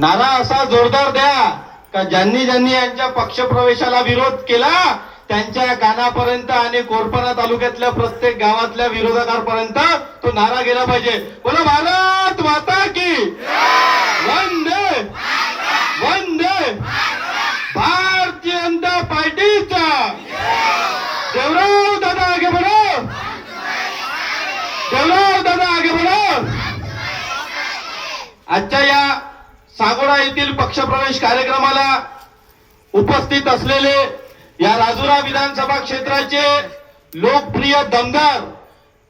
नारा असा जोरदार द्या का ज्यांनी ज्यांनी यांच्या पक्षप्रवेशाला विरोध केला त्यांच्या कानापर्यंत आणि कोरपणा तालुक्यातल्या प्रत्येक गावातल्या विरोधकांपर्यंत तो नारा गेला पाहिजे. बोला भारत माता की वंदे वंदे. भारतीय जनता पार्टीचा. देवराव दादा आगे बढो. देवराव दादा आगे बढो. आजच्या या सागोडा येथील पक्षप्रवेश कार्यक्रमाला उपस्थित असलेले या राजुरा विधानसभा क्षेत्राचे लोकप्रिय दमदार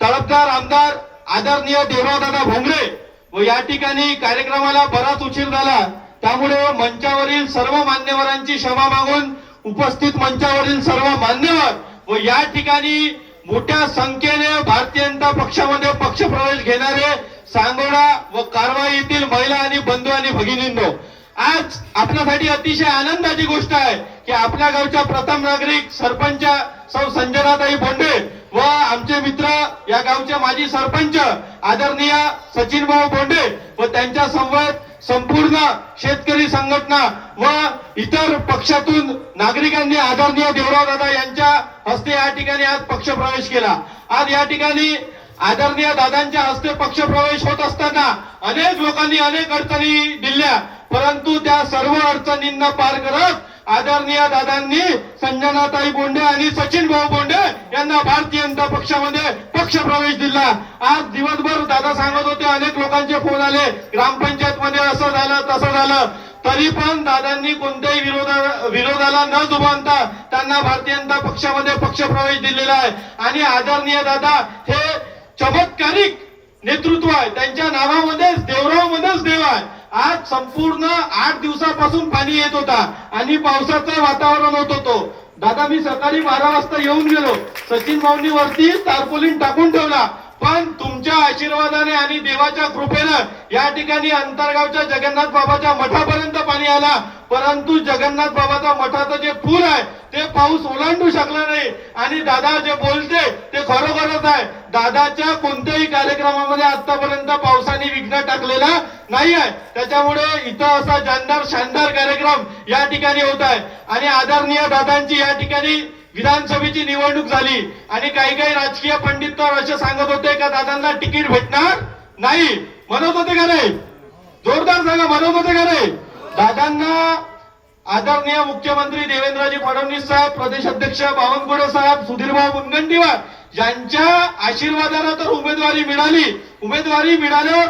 तळपदार आमदार आदरणीय देवरावदादा भोंगरे व या ठिकाणी कार्यक्रमाला बराच उशीर झाला. त्यामुळे मंचावरील सर्व मान्यवरांची क्षमा मागून उपस्थित मंचावरील सर्व मान्यवर व या ठिकाणी मोठ्या संख्येने भारतीय जनता पक्षामध्ये पक्षप्रवेश घेणारे सांगोडा व कारवाई येथील महिला आणि बंधू आणि भगिनींनो आज आपल्यासाठी अतिशय आनंदाची गोष्ट आहे की आपल्या गावच्या प्रथम नागरिक सरपंच सौ संजनाताई बोंडे व आमचे मित्र या गावचे माजी सरपंच आदरणीय सचिन भाऊ बोंडे व त्यांच्या संवाद संपूर्ण शेतकरी संघटना व इतर पक्षातून नागरिकांनी आदरणीय देवराव दादा यांच्या हस्ते या ठिकाणी आज पक्षप्रवेश केला. आज या ठिकाणी आदरणीय दादांच्या हस्ते पक्षप्रवेश होत असताना अनेक लोकांनी अनेक अडचणी दिल्या परंतु त्या सर्व अडचणींना पार करत आदरणीय दादांनी संजनाताई बोंडे आणि सचिन भाऊ बोंडे यांना भारतीय जनता पक्षामध्ये पक्षप्रवेश दिला. आज दिवसभर दादा सांगत होते अनेक लोकांचे फोन आले ग्रामपंचायत मध्ये असं झालं तसं झालं. तरी पण दादांनी कोणत्याही विरोधा विरोधाला न दुभावता त्यांना भारतीय जनता पक्षामध्ये पक्षप्रवेश दिलेला आहे. आणि आदरणीय दादा हे चमत्कारिक नेतृत्व आहे. त्यांच्या नावामध्येच देवराव मध्येच देव आहे. आज संपूर्ण आठ दिवसापासून पाणी येत होता आणि पावसाचं वातावरण होत होतो. दादा मी सकाळी बारा वाजता येऊन गेलो. सचिन भाऊंनी वरती तारपोलिन टाकून ठेवला. पण आशीर्वादाने आणि देवाच्या कृपेनं या ठिकाणी अंतरगावच्या जगन्नाथ बाबाच्या मठापर्यंत पाणी आला. परंतु जगन्नाथ बाबाचा मठाचं जे पूर आहे ते पाऊस ओलांडू शकला नाही. आणि दादा जे बोलते ते खरोखरच आहे. दादाच्या कोणत्याही कार्यक्रमामध्ये आतापर्यंत पावसाने विघ्न टाकलेला नाही आहे. त्याच्यामुळे इथं असा जानदार शानदार कार्यक्रम या ठिकाणी होत आहे. आणि आदरणीय दादांची या ठिकाणी विधानसभेची निवडणूक झाली आणि काही काही राजकीय पंडित तर असे सांगत होते का दादांना तिकीट भेटणार नाही. म्हणत होते का नाही? जोरदार सांगा म्हणत होते का नाही? दादांना आदरणीय मुख्यमंत्री देवेंद्रजी फडणवीस साहेब प्रदेश अध्यक्ष बावनकुळे साहेब सुधीरभाऊ मुनगंटीवार यांच्या आशीर्वादाला तर उमेदवारी मिळाली. उमेदवारी मिळाल्यावर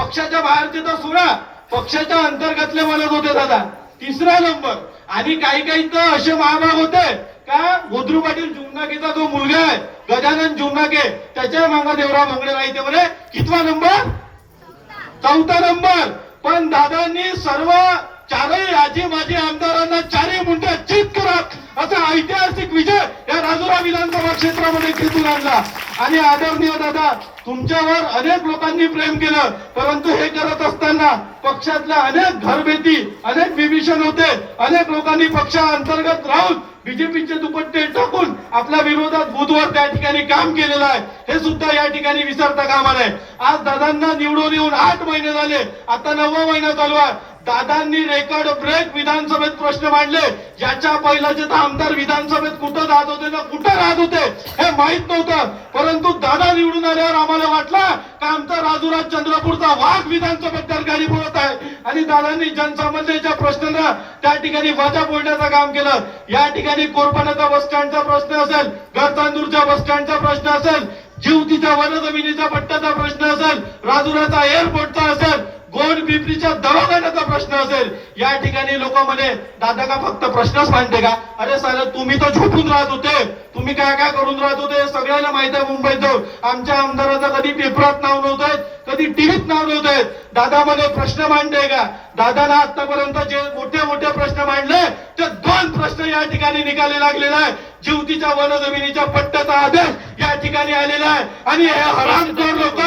पक्षाच्या बाहेरचे तर सोडा. पक्षाच्या अंतर्गतले म्हणत होते दादा. तिसरा नंबर. आणि काही काही तर असे महाभाग होते. का गोद्रू पाटील जुमनाकेचा जो मुलगा आहे गजानन जुमनाके त्याच्या मागा देवराव मंगळे राहते म्हणे कितवा नंबर? चौथा नंबर. पण दादांनी सर्व चारही आजी माजी आमदारांना असा ऐतिहासिक विजय या राजुरा विधानसभा क्षेत्रामध्ये खेचून आणला. आणि आदरणीय दादा तुमच्यावर अनेक लोकांनी प्रेम केलं परंतु हे करत असताना पक्षातल्या अनेक घरभेटी अनेक विभीषण होते. अनेक लोकांनी पक्षा अंतर्गत राहून बीजेपीचे दुपट्टे टाकून आपल्या विरोधात बुधवार त्या ठिकाणी काम केलेलं आहे. हे सुद्धा या ठिकाणी विसरता कामा नये. आज दादांना निवडून येऊन आठ महिने झाले. आता नववा महिना चालू आहे. दादांनी रेकॉर्ड ब्रेक विधानसभेत प्रश्न मांडले. ज्याच्या पहिल्याचे तर आमदार विधानसभेत कुठं राहत होते ना कुठं राहत होते? हे माहीत नव्हतं. परंतु दादा निवडून आल्यावर आम्हाला वाटलं का आमचा राजूराज चंद्रपूरचा वाघ विधानसभेत दरकारी बोलत आहे. आणि दादांनी जनसामान्यांच्या प्रश्नांना त्या ठिकाणी वाचा बोलण्याचं काम केलं. या ठिकाणी कोरपाण्याचा बस स्टँडचा प्रश्न असेल गरतांदूरच्या बस स्टँडचा प्रश्न असेल जीवतीच्या वनजमिनीचा पट्ट्याचा प्रश्न असेल राजुराचा एअरपोर्टचा असेल गोल पिंपरीच्या दवाखान्याचा प्रश्न असेल. या ठिकाणी लोक म्हणे दादा का फक्त प्रश्नच मांडते का? अरे सारे तुम्ही तर झोपून राहत होते. तुम्ही काय काय करून राहत होते सगळ्यांना माहीत आहे मुंबईत. जाऊन आमच्या आमदाराचं कधी पेपरात नाव नव्हतं कधी टीव्हीत नाव नव्हतं. दादा मध्ये प्रश्न मांडते का? दादाला आतापर्यंत जे मोठे मोठे प्रश्न मांडले ते दोन प्रश्न या ठिकाणी निकाली लागलेला आहे जीवतीच्या वनजमिनीच्या पट्ट्याचा आदेश या ठिकाणी आलेला आहे. आणि हे हरामखोर लोक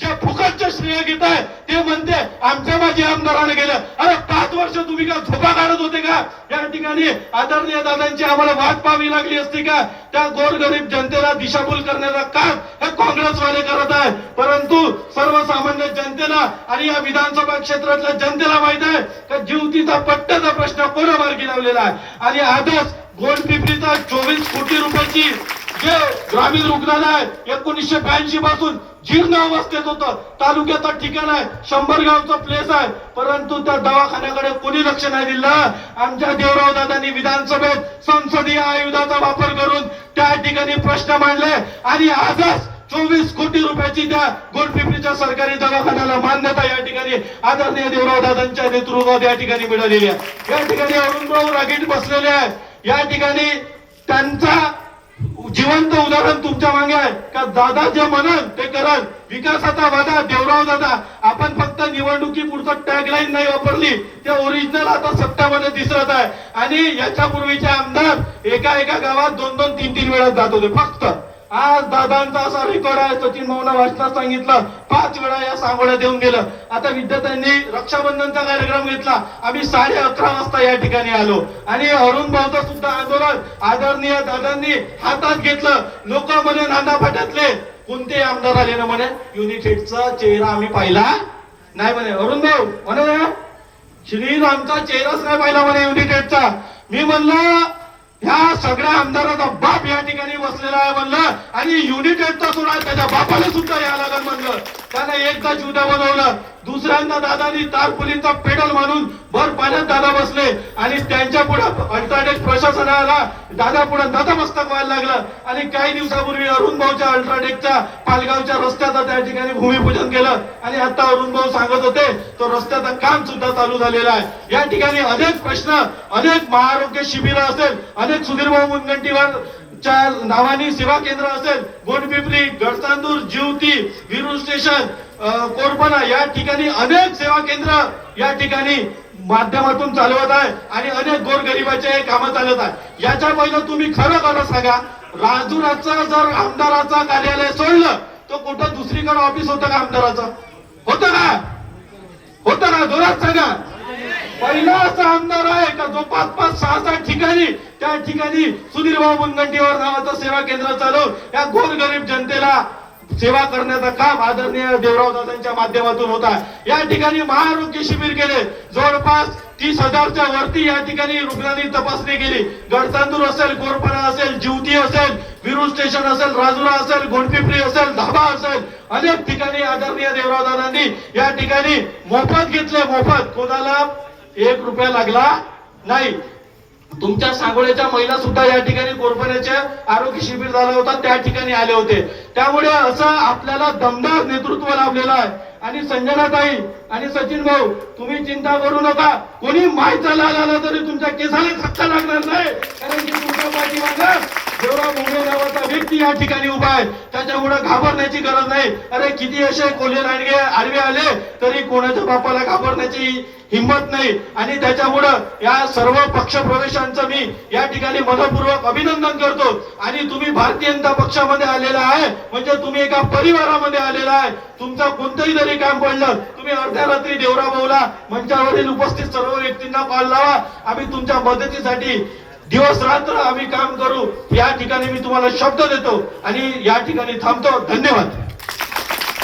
जे फुकटचे श्रेय घेत आहे ते म्हणते आमच्या माझी आमदाराने गेलं अरे पाच वर्ष तुम्ही का झोपा काढत होते का? या ठिकाणी आदरणीय दादांची आम्हाला वाट पाहावी लागली असती का? त्या गोरगरीब जनतेला दिशाभूल करण्याचा काम हे काँग्रेसवाले करत आहे परंतु सर्वसामान्य जनतेला आणि या विधानसभा क्षेत्रातल्या जनतेला माहीत आहे का जीवतीचा पट्ट्याचा प्रश्न कोणा मार्गी लावलेला आहे? आणि आजच गोंडपिंपरीचा चोवीस कोटी रुपयाची जे ग्रामीण रुग्णालय एकोणीसशे ब्याऐंशी पासून जीर्ण अवस्थेत होतं. तालुक्याचं ठिकाण आहे शंभर गावचं प्लेस आहे. परंतु त्या दवाखान्याकडे कोणी लक्ष नाही दिलं. आमच्या देवराव दादांनी विधानसभेत संसदीय आयुधाचा वापर करून त्या ठिकाणी प्रश्न मांडले. आणि आजच चोवीस कोटी रुपयाची त्या गोडपिपरीच्या सरकारी दवाखान्याला मान्यता या ठिकाणी आदरणीय देवराव दादांच्या नेतृत्वात या ठिकाणी मिळालेली आहे. या ठिकाणी अरुणभाऊ रागीट बसलेले आहे या ठिकाणी त्यांचा जिवंत उदाहरण तुमच्या मागे आहे. का दादा जे म्हणन ते करल. विकासाचा वादा देवराव दादा आपण फक्त निवडणुकी पुढचं टॅगलाईन नाही वापरली. ते ओरिजिनल आता सत्तामध्ये दिसत आहे. आणि याच्या पूर्वीचे आमदार एका एका गावात दोन दोन तीन तीन वेळा जात होते. फक्त. आज दादांचा असा रेकॉर्ड आहे सचिन भाऊना वाचनात सांगितलं. पाच वेळा या सांगोड्या देऊन गेलं. आता विद्यार्थ्यांनी रक्षाबंधनचा कार्यक्रम घेतला. आम्ही साडे अकरा वाजता या ठिकाणी आलो. आणि अरुण भाऊचं सुद्धा आंदोलन आदरणीय दादांनी हातात घेतलं. लोक म्हणे नांदा फाट्यातले. कोणते आमदार आले ना म्हणे? युनिटेडचा चेहरा आम्ही पाहिला. नाही म्हणे. अरुण भाऊ म्हणे श्रीरामचा चेहराच नाही पाहिला म्हणे युनिटेडचा. मी म्हणलं ह्या सगळ्या आमदाराचा बाप या ठिकाणी बसलेला आहे म्हणलं. आणि युनिटेडचा सुद्धा त्याच्या बापाला सुद्धा यायला लागल म्हणलं. त्यानं एकदा जुदा बनवलं दुसऱ्यांदा दादानी तारपुलींचा पेडल मारून भर पाण्यात दादा बसले. आणि त्यांच्या पुढे अल्ट्राटेक प्रशासनाला दादा पुढे नतमस्तक व्हायला लागलं. आणि काही दिवसापूर्वी अरुण भाऊच्या अल्ट्राटेकच्या पालगावच्या रस्त्याचं त्या ठिकाणी भूमिपूजन केलं. आणि आता अरुण भाऊ सांगत होते तो रस्त्याचं काम सुद्धा चालू झालेलं आहे. या ठिकाणी अनेक प्रश्न अनेक महाआरोग्य शिबिर असेल अनेक सुधीर भाऊ मुनगंटीवार च्या नावाने सेवा केंद्र असेल गोडपिपरी गडतांदूर जीवती विरुण स्टेशन कोरपणा या ठिकाणी अनेक सेवा केंद्र या ठिकाणी माध्यमातून चालवत आहे आणि अनेक गोरगरिबाचे हे कामं चालत आहे. याच्या पहिलं तुम्ही खरं खरं सांगा राजूराचं जर आमदाराचं कार्यालय सोडलं तर कुठं दुसरीकडे ऑफिस होतं का आमदाराचं? होतं का? होतं का? जोरात सांगा. पहिला असा आमदार आहे का जो पाच पाच सहा सहा ठिकाणी त्या ठिकाणी सुधीर भाऊ मुनगंटीवर नावाचं सेवा केंद्र चालवून या गोरगरीब जनतेला सेवा करण्याचं काम आदरणीय देवराव दादांच्या माध्यमातून होता या ठिकाणी महाआरोग्य शिबिर केले. जवळपास तीस हजारच्या वरती या ठिकाणी रुग्णांनी तपासणी केली. गडचांदूर असेल कोरपणा असेल जिवती असेल विरू स्टेशन असेल राजुरा असेल गोंडपिपरी असेल धाबा असेल अनेक ठिकाणी आदरणीय देवराव दादांनी या ठिकाणी मोफत घेतले. मोफत कोणाला एक रुपया लागला नाही. तुमच्या सांगोळ्याच्या महिला सुद्धा या ठिकाणी कोरपण्याचे आरोग्य शिबिर झाला होता त्या ठिकाणी आले होते. त्यामुळे असं आपल्याला दमदार नेतृत्व लाभलेलं आहे. आणि संजनाताई आणि सचिन भाऊ तुम्ही चिंता करू नका. कोणी माहीत आला तरी तुमच्या केसाला धक्का लागणार नाही. कारण की तुमच्या पाठीमागं जेवढा मुंबई नावाचा व्यक्ती या ठिकाणी उभा आहे त्याच्यामुळे घाबरण्याची गरज नाही. अरे किती असे कोल्हे लांडगे आडवे आले तरी कोणाच्या बापाला घाबरण्याची हिंमत नाही. आणि त्याच्यामुळं या सर्व पक्ष प्रवेशांचं मी या ठिकाणी मनपूर्वक अभिनंदन करतो. आणि तुम्ही भारतीय जनता पक्षामध्ये आलेला आहे म्हणजे तुम्ही एका परिवारामध्ये आलेला आहे. तुमचं कोणतंही जरी काम पडलं तुम्ही अर्ध्या रात्री देवरा भाऊला मंचावरील उपस्थित सर्व व्यक्तींना कॉल लावा. आम्ही तुमच्या मदतीसाठी दिवस रात्र आम्ही काम करू या ठिकाणी मी तुम्हाला शब्द देतो आणि या ठिकाणी थांबतो. धन्यवाद.